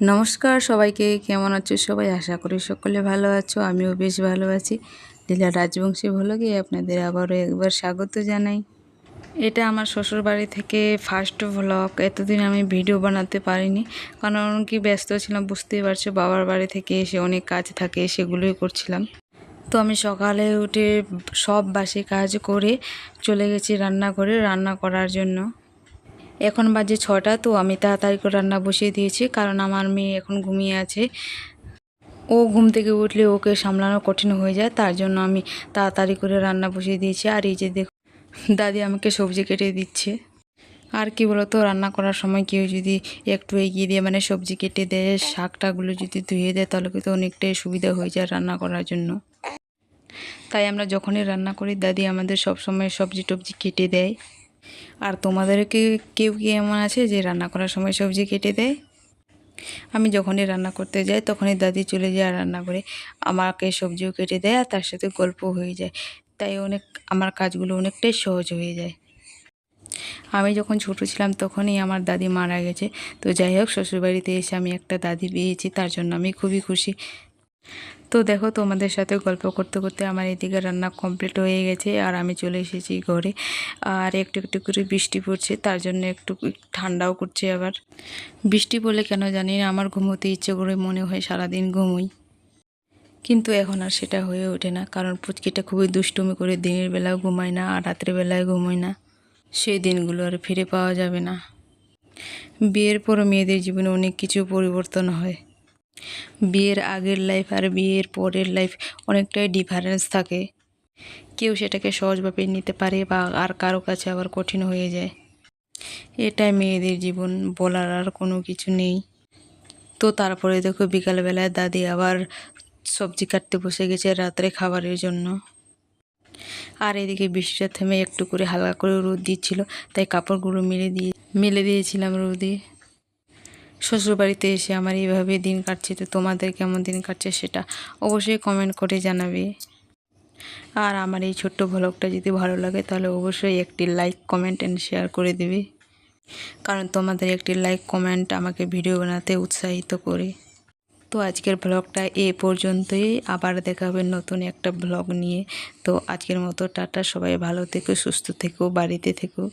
নমস্কার সবাইকে, কেমন আছো সবাই? আশা করি সকলে ভালো আছো, আমিও বেশ ভালো আছি। লীলা রাজবংশী ভ্লগে আপনাদের আবারও একবার স্বাগত জানাই। এটা আমার শ্বশুর বাড়ি থেকে ফার্স্ট ভ্লগ এতদিন আমি ভিডিও বানাতে পারিনি, কারণ কি ব্যস্ত ছিলাম, বুঝতেই পারছ, বাবার বাড়ি থেকে এসে অনেক কাজ থাকে, সেগুলোই করছিলাম। তো আমি সকালে উঠে সব বাসি কাজ করে চলে গেছি রান্না করে রান্না করার জন্য। এখন বাজে ছটা, তো আমি তাড়াতাড়ি করে রান্না বসিয়ে দিয়েছি, কারণ আমার মেয়ে এখন ঘুমিয়ে আছে। ও ঘুম থেকে উঠলে ওকে সামলানো কঠিন হয়ে যায়, তার জন্য আমি তাড়াতাড়ি করে রান্না বসিয়ে দিয়েছি। আর এই যে দেখো দাদি আমাকে সবজি কেটে দিচ্ছে। আর কি বলতো, রান্না করার সময় কেউ যদি একটু এগিয়ে দিয়ে মানে সবজি কেটে দেয়, শাকটাগুলো যদি ধুয়ে দেয়, তাহলে কিন্তু অনেকটাই সুবিধা হয়ে যায় রান্না করার জন্য। তাই আমরা যখনই রান্না করি, দাদি আমাদের সব সময় সবজি টবজি কেটে দেয়। আর তোমাদেরকে কেউ কি এমন আছে যে রান্না করার সময় সবজি কেটে দেয়? আমি যখনই রান্না করতে যাই, তখনই দাদি চলে যায় রান্না করে। আমাকে সবজিও কেটে দেয় আর তার সাথে গল্প হয়ে যায়। তাই অনেক, আমার কাজগুলো অনেকটাই সহজ হয়ে যায়। আমি যখন ছোট ছিলাম তখনই আমার দাদি মারা গেছে। তো যাই হোক, শ্বশুরবাড়িতে এসে আমি একটা দাদি পেয়েছি, তার জন্য আমি খুবই খুশি। তো দেখো, তোমাদের সাথে গল্প করতে করতে আমার এদিকে রান্না কমপ্লিট হয়ে গেছে আর আমি চলে এসেছি ঘরে। আর একটু একটু করে বৃষ্টি পড়ছে, তার জন্য একটু ঠান্ডাও করছে আবার। বৃষ্টি পড়লে কেন জানি না, আমার ঘুমোতে ইচ্ছে করে মনে হয় সারাদিন ঘুমোই। কিন্তু এখন আর সেটা হয়ে ওঠে না, কারণ পুচকিটা খুবই দুষ্টুমি করে দিনের বেলাও ঘুমায় না আর রাত্রের বেলায় ঘুমোয় না। সেই দিনগুলো আর ফিরে পাওয়া যাবে না। বিয়ের পর মেয়েদের জীবনে অনেক কিছু পরিবর্তন হয়। বিয়ের আগের লাইফ আর বিয়ের পরের লাইফ অনেকটাই ডিফারেন্স থাকে। কেউ সেটাকে সহজভাবে নিতে পারে বা আর কারও কাছে আবার কঠিন হয়ে যায়। এটাই মেয়েদের জীবন, বলার আর কোনো কিছু নেই। তো তারপরে দেখো বিকালবেলায় দাদি আবার সবজি কাটতে বসে গেছে রাত্রে খাবারের জন্য। আর এদিকে বৃষ্টিটা থেমে একটু করে হালকা করে রোদ দিচ্ছিল, তাই কাপড়গুলো মেলে দিয়ে, মেলে দিয়েছিলাম রোদে। শ্বশুরবাড়িতে এসে আমার এইভাবে দিন কাটছে, তো তোমাদের কেমন দিন কাটছে সেটা অবশ্যই কমেন্ট করে জানাবে। আর আমার এই ছোট্ট ভ্লগটা যদি ভালো লাগে, তাহলে অবশ্যই একটি লাইক কমেন্ট অ্যান্ড শেয়ার করে দেবে। কারণ তোমাদের একটি লাইক কমেন্ট আমাকে ভিডিও বানাতে উৎসাহিত করে। তো আজকের ব্লগটা এ পর্যন্তই। আবার দেখা হবে নতুন একটা ব্লগ নিয়ে। তো আজকের মতো টাটা, সবাই ভালো থেকো, সুস্থ থেকো, বাড়িতে থেকো।